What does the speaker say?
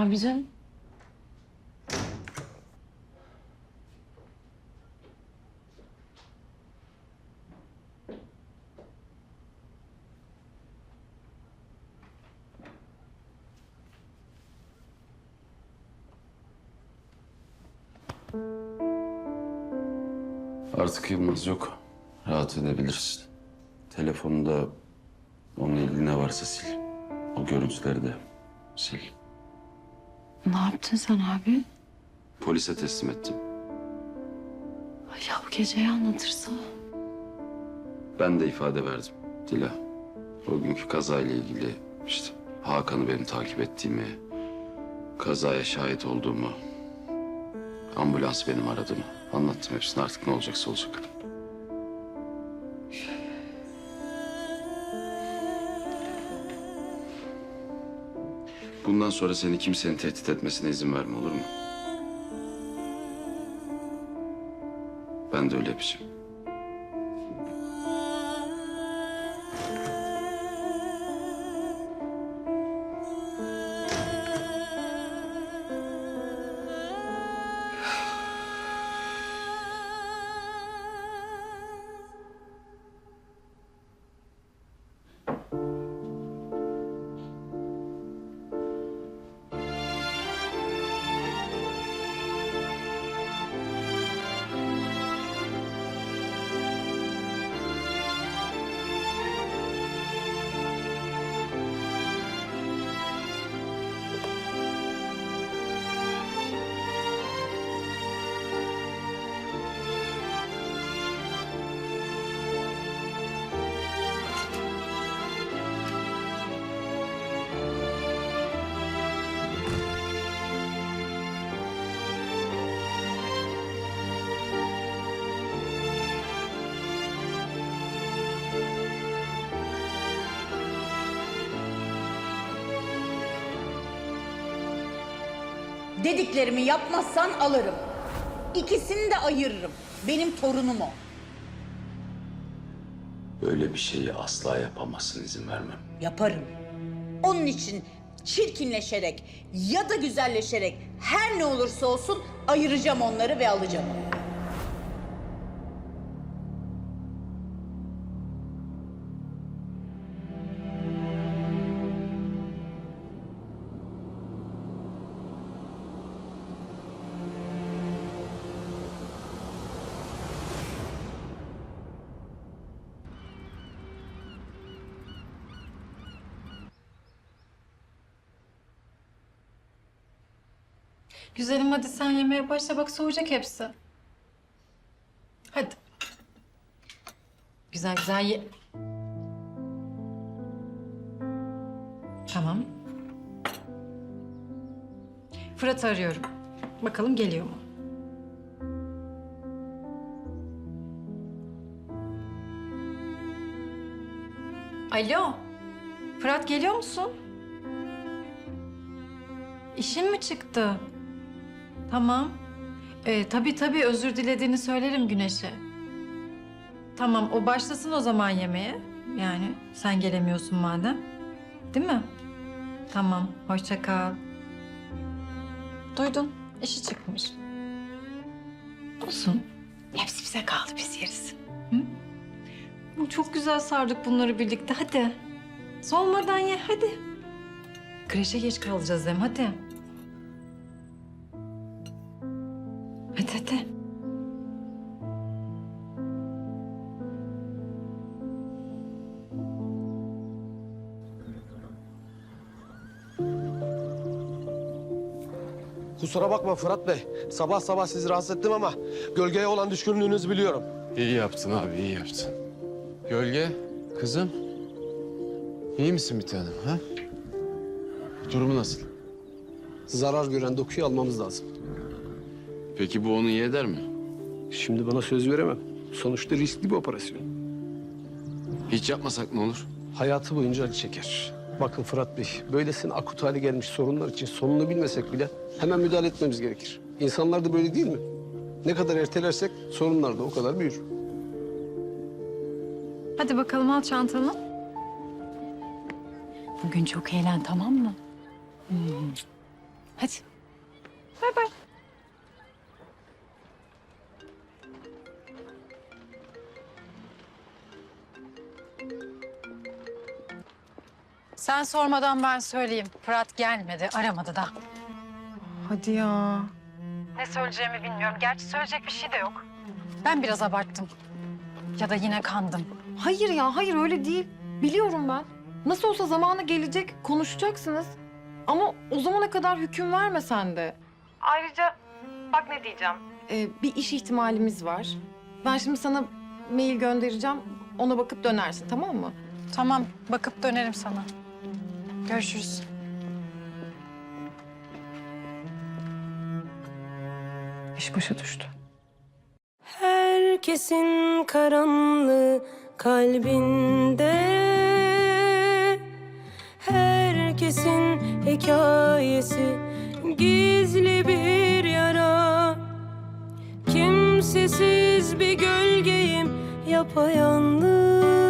abicim. Artık Yılmaz yok. Rahat edebilirsin. Telefonunda onunla ilgili ne varsa sil. O görüntüleri de sil. Ne yaptın sen abi? Polise teslim ettim. Ay ya bu geceyi anlatırsana. Ben de ifade verdim Dila. O günkü kazayla ilgili işte Hakan'ı benim takip ettiğimi, kazaya şahit olduğumu, ambulans benim aradığımı anlattım hepsini artık ne olacaksa olacak. Bundan sonra seni kimsenin tehdit etmesine izin verme olur mu? Ben de öyle yapacağım. Dediklerimi yapmazsan alırım. İkisini de ayırırım. Benim torunum o. Böyle bir şeyi asla yapamazsın izin vermem. Yaparım. Onun için çirkinleşerek ya da güzelleşerek her ne olursa olsun ayıracağım onları ve alacağım. Güzelim hadi sen yemeğe başla bak soğuyacak hepsi. Hadi. Güzel güzel ye. Tamam. Fırat'ı arıyorum. Bakalım geliyor mu? Alo. Fırat geliyor musun? İşin mi çıktı? Tamam. Ee, tabii tabii özür dilediğini söylerim Güneş'e. Tamam o başlasın o zaman yemeğe. Yani sen gelemiyorsun madem. Değil mi? Tamam hoşça kal. Duydun işi çıkmış. Olsun. Hepsi bize kaldı biz yeriz. Hı? Çok güzel sardık bunları birlikte hadi. Soğumadan ye hadi. Kreşe geç kalacağız hem. Hadi Kusura bakma Fırat Bey. Sabah sabah sizi rahatsız ettim ama gölgeye olan düşkünlüğünüzü biliyorum. İyi yaptın abi, iyi yaptın. Gölge, kızım. iyi misin bir tanem ha? Durumu nasıl? Zarar gören dokuyu almamız lazım. Peki bu onu iyi eder mi? Şimdi bana söz veremem. Sonuçta riskli bir operasyon. Hiç yapmasak ne olur? Hayatı boyunca acı çeker. Bakın Fırat Bey, böylesine akut hale gelmiş sorunlar için sonunu bilmesek bile hemen müdahale etmemiz gerekir. İnsanlar da böyle değil mi? Ne kadar ertelersek sorunlar da o kadar büyür. Hadi bakalım al çantanı. Bugün çok eğlen tamam mı? Hmm. Hadi. Bay bay. Sen sormadan ben söyleyeyim. Fırat gelmedi, aramadı da. Hadi ya. Ne söyleyeceğimi bilmiyorum. Gerçi söyleyecek bir şey de yok. Ben biraz abarttım. Ya da yine kandım. Hayır ya hayır öyle değil. Biliyorum ben. Nasıl olsa zamanı gelecek konuşacaksınız. Ama o zamana kadar hüküm verme sen de. Ayrıca bak ne diyeceğim. Ee, bir iş ihtimalimiz var. Ben şimdi sana mail göndereceğim. Ona bakıp dönersin tamam mı? Tamam, bakıp dönerim sana. Görüşürüz. İş başa düştü. Herkesin karanlığı kalbinde Herkesin hikayesi gizli bir yara Kimsesiz bir gölgeyim yapayalnız